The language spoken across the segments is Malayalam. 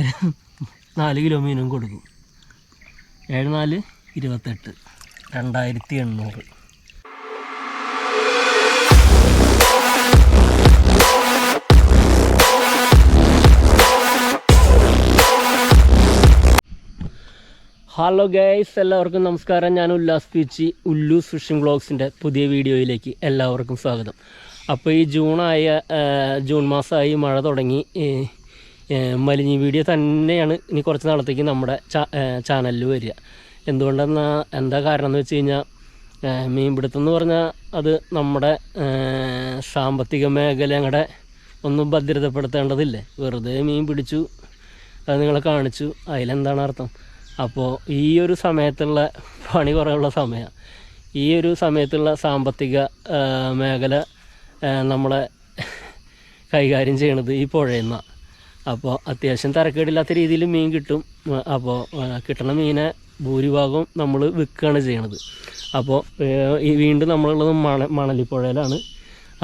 എന്തായാലും നാല് കിലോ മീനും കൊടുക്കും. ഏഴ് നാല് ഇരുപത്തെട്ട്. രണ്ടായിരത്തി എണ്ണൂറ്. ഹലോ ഗൈസ് എല്ലാവർക്കും നമസ്കാരം. ഞാൻ ഉല്ലാസ് പീച്ചി ഉല്ലു ഫിഷിംഗ് വ്ളോഗ്സിന്റെ പുതിയ വീഡിയോയിലേക്ക് എല്ലാവർക്കും സ്വാഗതം. അപ്പോൾ ഈ ജൂണായ ജൂൺ മാസമായി മഴ തുടങ്ങി. മലിഞ്ഞി വീഡിയോ തന്നെയാണ് ഇനി കുറച്ച് നാളത്തേക്ക് നമ്മുടെ ചാനലിൽ വരിക. എന്തുകൊണ്ടെന്നാൽ എന്താ കാരണം എന്ന് വെച്ച് കഴിഞ്ഞാൽ മീൻപിടുത്തം എന്ന് പറഞ്ഞാൽ അത് നമ്മുടെ സാമ്പത്തിക സാമ്പത്തിക മേഖലയുടെ ഒന്നും ഭദ്രതപ്പെടുത്തേണ്ടതില്ലേ? വെറുതെ മീൻ പിടിച്ചു അത് നിങ്ങളെ കാണിച്ചു അതിലെന്താണ് അർത്ഥം? അപ്പോൾ ഈ ഒരു സമയത്തുള്ള പണി കുറവുള്ള സമയമാണ് ഈ ഒരു സമയത്തുള്ള സാമ്പത്തിക മേഖല നമ്മളെ കൈകാര്യം ചെയ്യണത് ഈ പുഴയിൽ നിന്നാണ് അപ്പോൾ അത്യാവശ്യം തരക്കേടില്ലാത്ത രീതിയിൽ മീൻ കിട്ടും. ആ, അപ്പോൾ കിട്ടണ മീനെ ഭൂരിഭാഗം നമ്മൾ വിൽക്കുകയാണ് ചെയ്യണത്. അപ്പോൾ ഈ വീണ്ടും നമ്മളുള്ളത് മണ മണലിപ്പുഴയിലാണ്.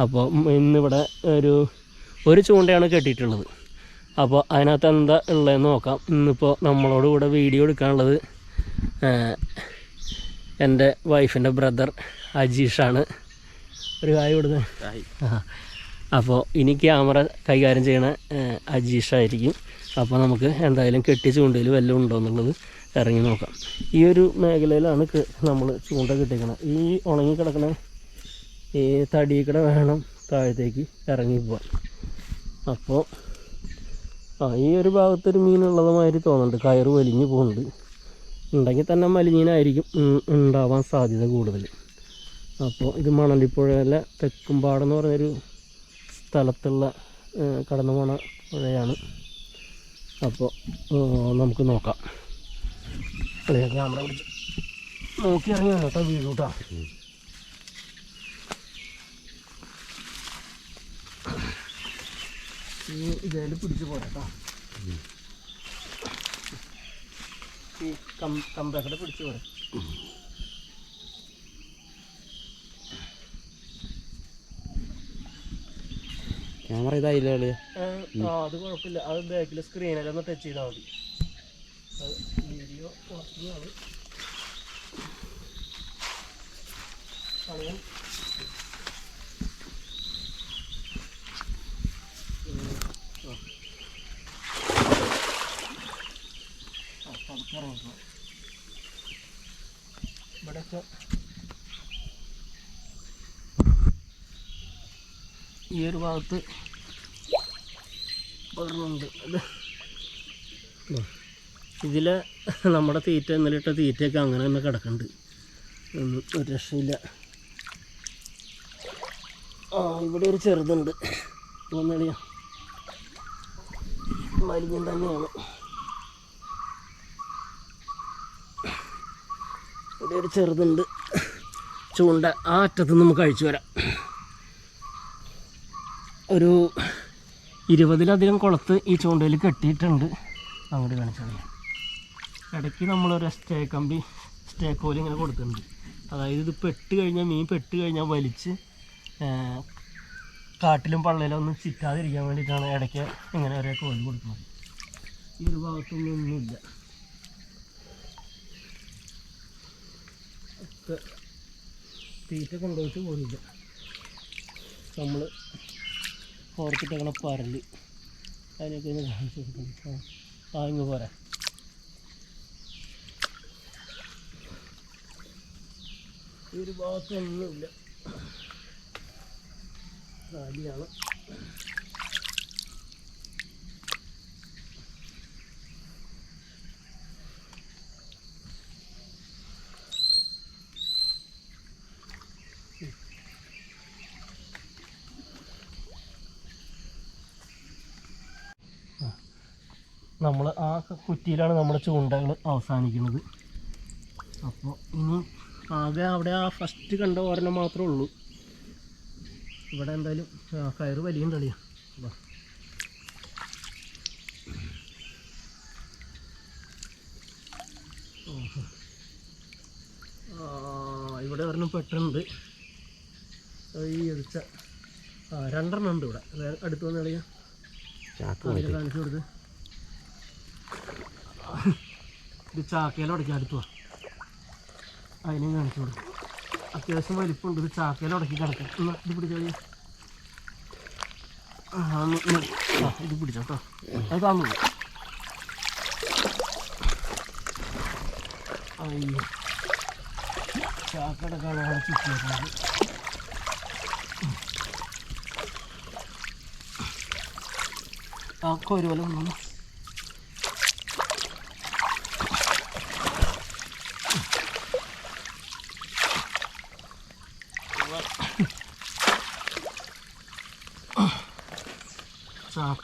അപ്പോൾ ഇന്നിവിടെ ഒരു ഒരു ചൂണ്ടയാണ് കെട്ടിയിട്ടുള്ളത്. അപ്പോൾ അതിനകത്ത് എന്താ ഉള്ളതെന്ന് നോക്കാം. ഇന്നിപ്പോൾ നമ്മളോട് കൂടെ വീഡിയോ എടുക്കാനുള്ളത് എന്റെ വൈഫിന്റെ ബ്രദർ അജീഷാണ്. ഒരു കായ് കൊടുത്ത് അപ്പോൾ ഇനി ക്യാമറ കൈകാര്യം ചെയ്യണ അജീഷായിരിക്കും. അപ്പോൾ നമുക്ക് എന്തായാലും കെട്ടി ചൂണ്ടയിൽ വല്ലതും ഉണ്ടോ എന്നുള്ളത് ഇറങ്ങി നോക്കാം. ഈ ഒരു മേഖലയിലാണ് നമ്മൾ ചൂണ്ട കെട്ടിക്കണം ഈ ഉണങ്ങി കിടക്കണ ഈ കൂടെ വേണം താഴത്തേക്ക് ഇറങ്ങി പോവാൻ. അപ്പോൾ ആ ഈ ഒരു ഭാഗത്തൊരു മീനുള്ളത് മാതിരി തോന്നുന്നുണ്ട്. കയറ് വലിഞ്ഞു പോകുന്നുണ്ട്. ഉണ്ടെങ്കിൽ തന്നെ മലിഞ്ഞീനായിരിക്കും ഉം, ഉണ്ടാവാൻ സാധ്യത കൂടുതൽ. അപ്പോൾ ഇത് മണലിപ്പുഴയിലെ തെക്കുംപാടെന്ന് പറഞ്ഞൊരു സ്ഥലത്തുള്ള കടന്നു പോണ പുഴയാണ്. അപ്പോൾ നമുക്ക് നോക്കാം. ക്യാമറ പിടിച്ച് നോക്കി ഇറങ്ങിയാണ് കേട്ടോ വീട് കൂട്ടാ. ഇതിൽ പിടിച്ച് പോരാട്ടോ ഈ കമ്പക്കടെ പിടിച്ച് പോരാ. ക്യാമറ ഇതായില്ല കളി അത് കുഴപ്പമില്ല. അത് ബാക്കിൽ സ്ക്രീനിലൊന്ന് ടച്ച് ചെയ്താൽ മതി. വീഡിയോ കുറച്ചാണ് കളയാൻ ഇവിടെയൊക്കെ ഈ ഒരു ഭാഗത്ത് ഒരെണ്ണമുണ്ട് ഇതിലെ നമ്മുടെ തീറ്റ ഇന്നലെ ഇട്ട തീറ്റയൊക്കെ അങ്ങനെ തന്നെ കിടക്കുന്നുണ്ട്. ഒന്നും ഒരു രക്ഷയില്ല. ആ ഇവിടെ ഒരു ചെറുതുണ്ട്. ഒന്നളിയ മലിഞ്ഞം തന്നെയാണ്. ഇവിടെ ഒരു ചെറുതുണ്ട്. ചൂണ്ട. ആ അറ്റത്ത് നമുക്ക് അഴിച്ചു വരാം. ഒരു ഇരുപതിലധികം കുളത്ത് ഈ ചൂണ്ടയിൽ കെട്ടിയിട്ടുണ്ട്. അങ്ങോട്ട് കാണിച്ചാൽ. ഇടയ്ക്ക് നമ്മളൊരു സ്റ്റേ കമ്പി സ്റ്റേ കോൽ ഇങ്ങനെ കൊടുക്കുന്നുണ്ട് അതായത് ഇത് പെട്ട് കഴിഞ്ഞാൽ മീൻ പെട്ട് കഴിഞ്ഞാൽ വലിച്ച് കാട്ടിലും പള്ളയിലും ഒന്നും ചിറ്റാതിരിക്കാൻ വേണ്ടിയിട്ടാണ് ഇടയ്ക്ക് ഇങ്ങനെ ഒരേ കോലി കൊടുക്കുന്നത്. ഈ ഒരു ഭാഗത്തൊന്നും ഒന്നുമില്ല. തീറ്റ കൊണ്ടുപോയിട്ട് പോലില്ല നമ്മൾ ഓർത്തിട്ടങ്ങനെ പരൽ. അതിനൊക്കെ ഒന്ന് കാണിച്ചു കൊടുക്കണം. ആ ഇങ്ങ് പോരാ. ഒരു ഭാഗത്തൊന്നുമില്ല കാലിയാണ് നമ്മൾ ആ കുറ്റിയിലാണ് നമ്മുടെ ചൂണ്ടകൾ അവസാനിക്കുന്നത്. അപ്പോൾ ഇനി ആകെ അവിടെ ആ ഫസ്റ്റ് കണ്ട ഒരെണ്ണം മാത്രമേ ഉള്ളൂ. ഇവിടെ എന്തായാലും കയർ കയറ് വലിയ തളിയാ വാ. ഓഹോ. ആ, ഇവിടെ ഒരെണ്ണം പെട്ടുണ്ട് ഈ എടുത്ത രണ്ടെണ്ണം ഉണ്ട് ഇവിടെ. അടുത്ത് വന്ന് കളിയാ. കാണിച്ചു കൊടുത്ത് ഇത് ചാക്കയിലുടക്കി അടുത്തുവാ. അതിനെ കാണിച്ചു കൊടുക്കും. അത്യാവശ്യം വലിപ്പമുണ്ട് ഇത് ചാക്കയിലുടക്കി കിടക്കാം. എന്നാ ഇത് പിടിച്ചാൽ ഇത്? പിടിച്ചോ കേട്ടോ. അത് താന്നു. അയ്യോ. ചാക്കടക്കാനാണ് ചുറ്റിയത് ആ കോരി പോലെ ഒന്നും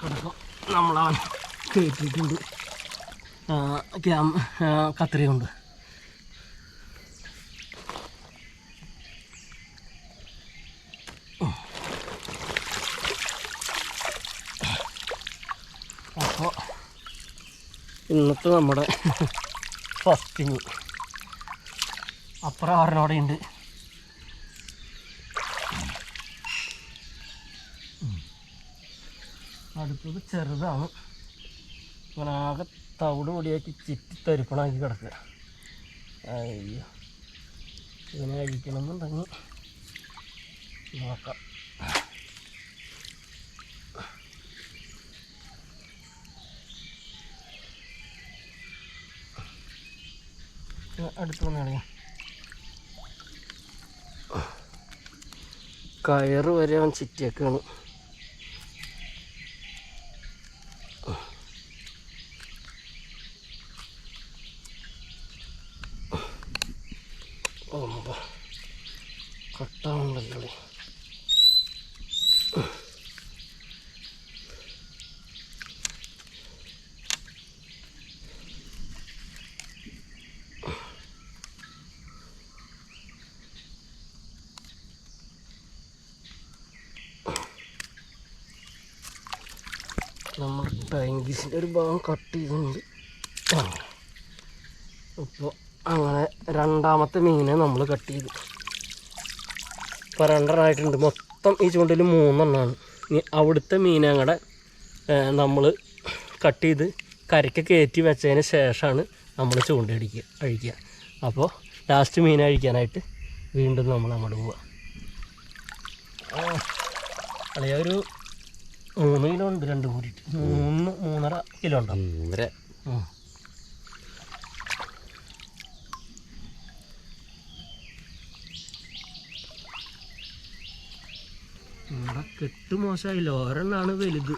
ചാക്കടക്കം നമ്മളവൻ കയറ്റിയിട്ടുണ്ട് ക്യാം കത്രി കൊണ്ട് അപ്പോൾ ഇന്നത്തെ നമ്മുടെ ഫസ്റ്റിങ് അപ്പുറം ആറിനോടെ ഉണ്ട് അടുത്തത് ചെറുതാണ്. ആകെ തവിട് പൊടിയാക്കി ചിറ്റി തരിപ്പണാക്കി കിടക്കുക. അയ്യോ. ഇതിനെ കഴിക്കണമെന്നുണ്ടെങ്കിൽ നോക്കാം. കയറ് വരെ അവൻ ചിറ്റിയൊക്കെയാണ്. ഓ കട്ടാവുണ്ടല്ലേ നമ്മൾ ടാങ്കീസിന്റെ ഒരു ഭാഗം കട്ട് ചെയ്തിട്ടുണ്ട്. അപ്പോൾ അങ്ങനെ രണ്ടാമത്തെ മീനെ നമ്മൾ കട്ട് ചെയ്തു. ഇപ്പോൾ രണ്ടെണ്ണമായിട്ടുണ്ട് മൊത്തം ഈ ചൂണ്ടയിൽ മൂന്നെണ്ണമാണ് ഇനി അവിടുത്തെ മീനെ അങ്ങടെ നമ്മൾ കട്ട് ചെയ്ത് കരയ്ക്ക് കയറ്റി വെച്ചതിന് ശേഷമാണ് നമ്മൾ ചൂണ്ടയടിക്കുക അഴിക്കുക. അപ്പോൾ ലാസ്റ്റ് മീൻ അഴിക്കാനായിട്ട് വീണ്ടും നമ്മൾ അങ്ങോട്ട് പോവുക അളിയ ഒരു മൂന്ന് കിലോ ഉണ്ട് രണ്ട് കൂടിയിട്ട്. മൂന്ന് മൂന്നര കിലോ ഉണ്ടാവും മൂന്നര ഉം. നമ്മുടെ കെട്ട് മോശമായില്ല. ഒരെണ്ണാണ് വലുത്.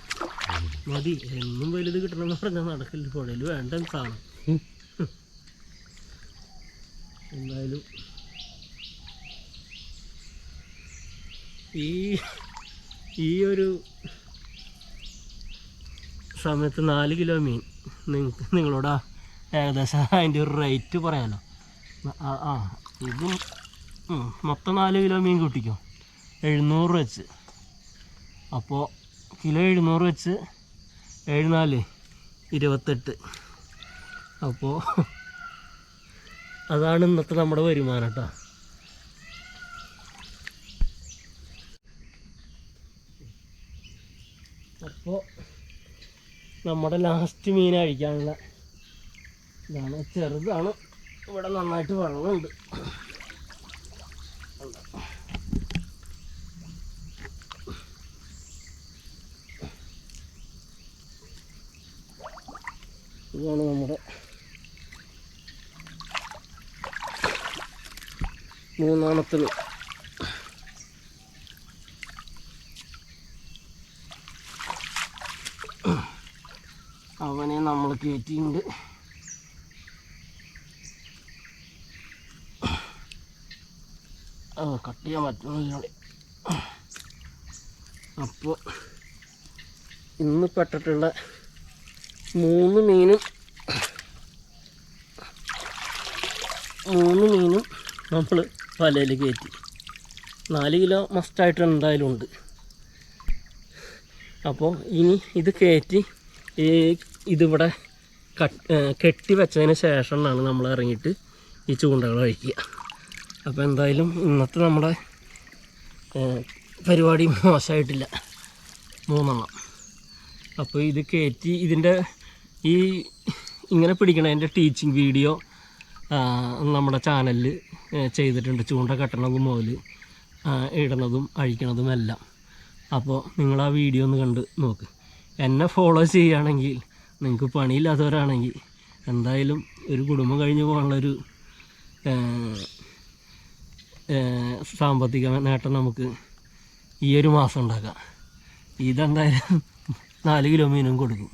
മതി. എന്നും വലുത് കിട്ടണമെന്ന് പറഞ്ഞാൽ നടക്കില്ല. പുഴയിൽ വേണ്ട സാധനം. എന്തായാലും ഈ ഈ ഒരു സമയത്ത് നാല് കിലോ മീൻ. നിങ്ങൾക്ക് നിങ്ങളോട് ഏകദേശം അതിന്റെ ഒരു റേറ്റ് പറയാമല്ലോ ആ ആ ഇതും മൊത്തം നാല് കിലോ മീൻ കൂട്ടിക്കോ. എഴുന്നൂറ് വെച്ച്. അപ്പോൾ കിലോ എഴുന്നൂറ് വെച്ച് എഴുന്നാൽ നാല് ഇരുപത്തെട്ട്. അപ്പോൾ അതാണ് ഇന്നത്തെ നമ്മുടെ വരുമാനം കേട്ടോ അപ്പോൾ നമ്മുടെ ലാസ്റ്റ് മീൻ അഴിക്കാനുള്ള ഇതാണ്. ചെറുതാണ്. ഇവിടെ നന്നായിട്ട് വെള്ളമുണ്ട്. മൂന്നാമത്തെ മീൻ അവനെ നമ്മൾ കയറ്റിയിട്ടുണ്ട്. കട്ട് ചെയ്യാൻ പറ്റുന്നില്ല അപ്പോൾ ഇന്ന് പെട്ടിട്ടുള്ള മൂന്ന് മീനും മൂന്ന് മീനും നമ്മൾ വലയിൽ കയറ്റി. നാല് കിലോ മസ്റ്റായിട്ട് എന്തായാലും ഉണ്ട്. അപ്പോൾ ഇനി ഇത് കയറ്റി ഈ ഇതിവിടെ കട്ട് വെച്ചതിന് ശേഷമാണ് നമ്മൾ ഇറങ്ങിയിട്ട് ഈ ചൂണ്ടകൾ കഴിക്കുക അപ്പോൾ എന്തായാലും ഇന്നത്തെ നമ്മുടെ പരിപാടി മോശമായിട്ടില്ല മൂന്നെണ്ണം. അപ്പോൾ ഇത് കയറ്റി ഇതിന്റെ ഈ ഇങ്ങനെ പിടിക്കണതിന്റെ ടീച്ചിങ് വീഡിയോ നമ്മുടെ ചാനലിൽ ചെയ്തിട്ടുണ്ട്. ചൂണ്ട കെട്ടണതും മുതൽ ഇടണതും അഴിക്കണതും എല്ലാം. അപ്പോൾ നിങ്ങൾ ആ വീഡിയോ ഒന്ന് കണ്ട് നോക്ക്. എന്നെ ഫോളോ ചെയ്യുകയാണെങ്കിൽ നിങ്ങൾക്ക് പണിയില്ലാത്തവരാണെങ്കിൽ എന്തായാലും ഒരു കുടുംബം കഴിഞ്ഞ് പോകാനുള്ളൊരു സാമ്പത്തിക നേട്ടം നമുക്ക് ഈ ഒരു മാസം ഉണ്ടാക്കാം. ഇതെന്തായാലും നാല് കിലോ മീനും കൊടുക്കും.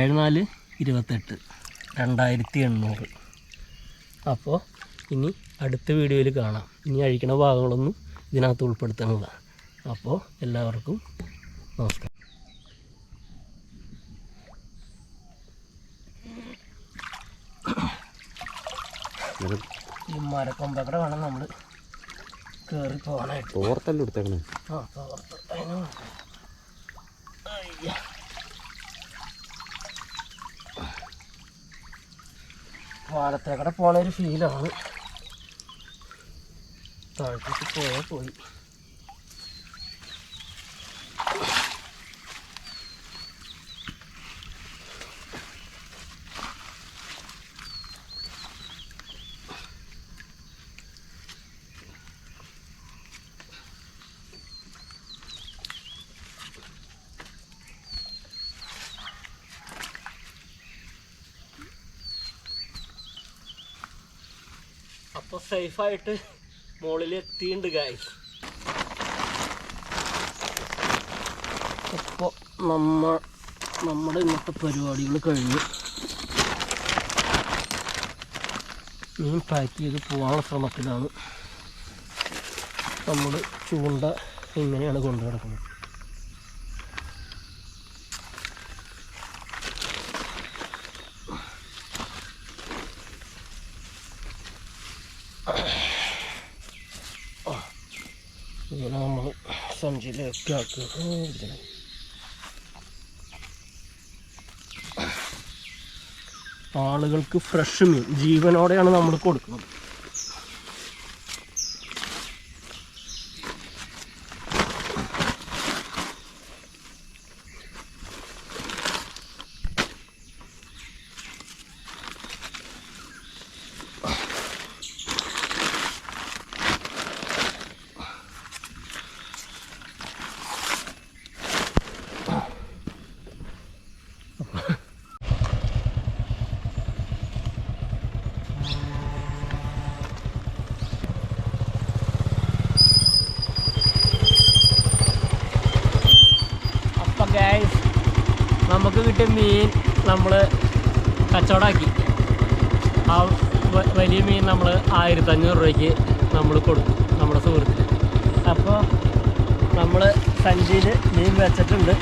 ഏഴ് നാല് ഇരുപത്തെട്ട്. രണ്ടായിരത്തി എണ്ണൂറ്. അപ്പോൾ ഇനി അടുത്ത വീഡിയോയിൽ കാണാം. ഇനി അഴിക്കണ ഭാഗങ്ങളൊന്നും ഇതിനകത്ത് ഉൾപ്പെടുത്തുന്നില്ല അപ്പോൾ എല്ലാവർക്കും നമസ്കാരം. ഈ മരക്കൊമ്പക്കടെ വേണം നമ്മൾ കയറി പോകാനായിട്ട്. തോർത്തെല്ലാം എടുത്തേക്കണേ? ആ തോർത്ത് അതിന് അയ്യ. പാലത്തേക്കടെ പോണ ഒരു ഫീലാണ് താഴത്തേക്ക് പോയാൽ പോയി. അപ്പോൾ സേഫായിട്ട് മുകളിൽ എത്തിയിട്ടുണ്ട് ഗായ്സ് അപ്പോൾ നമ്മ നമ്മുടെ ഇന്നത്തെ പരിപാടികൾ കഴിഞ്ഞു. മീൻ പാക്ക് ചെയ്ത് പോകാനുള്ള ശ്രമത്തിലാണ് നമ്മൾ ചൂണ്ട ഇങ്ങനെയാണ് കൊണ്ടു കിടക്കുന്നത് ഇങ്ങനെ നമ്മൾ സഞ്ചിയിലേക്ക് ആക്കുക. ആളുകൾക്ക് ഫ്രഷ് മീൻ ജീവനോടെയാണ് നമ്മൾ കൊടുക്കുന്നത് നമുക്ക് കിട്ടിയ മീൻ നമ്മൾ കച്ചവടമാക്കി ആ വലിയ മീൻ നമ്മൾ ആയിരത്തഞ്ഞൂറ് രൂപയ്ക്ക് നമ്മൾ കൊടുക്കും നമ്മുടെ സുഹൃത്തിന്. അപ്പോൾ നമ്മൾ സഞ്ചിയിൽ മീൻ വെച്ചിട്ടുണ്ട്.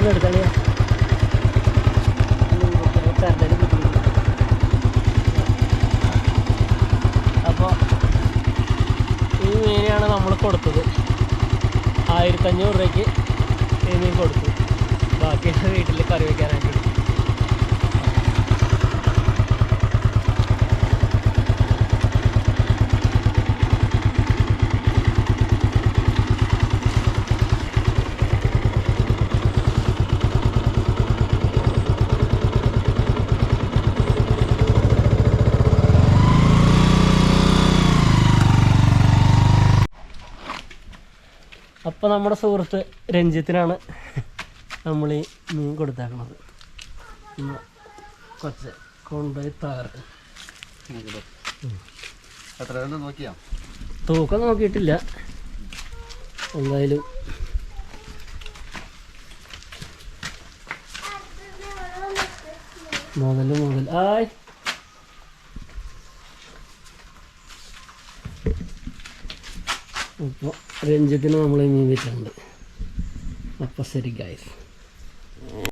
അതൊന്നും എടുത്തളിയാ അപ്പോൾ ഈ മീനെയാണ് നമ്മൾ കൊടുത്തത്. ആയിരത്തഞ്ഞൂറ് രൂപയ്ക്ക് ഈ മീൻ കൊടുത്തു. ബാക്കിയുള്ള വീട്ടിൽ കറി വയ്ക്കാനായിട്ട് എടുത്തു. അപ്പോൾ നമ്മുടെ സുഹൃത്ത് രഞ്ജിത്തിനാണ് നമ്മൾ ഈ മീൻ കൊടുത്തേക്കണത്. കൊച്ച് കൊണ്ടുപോയി താറ് എത്ര നോക്കിയാ? തൂക്കം നോക്കിയിട്ടില്ല. എന്തായാലും മുതൽ മുതൽ ആയ്. അപ്പോൾ രഞ്ജിത്തിന് നമ്മൾ മീൻ വെച്ചിട്ടുണ്ട് അപ്പോൾ ശരി ഗായ്സ്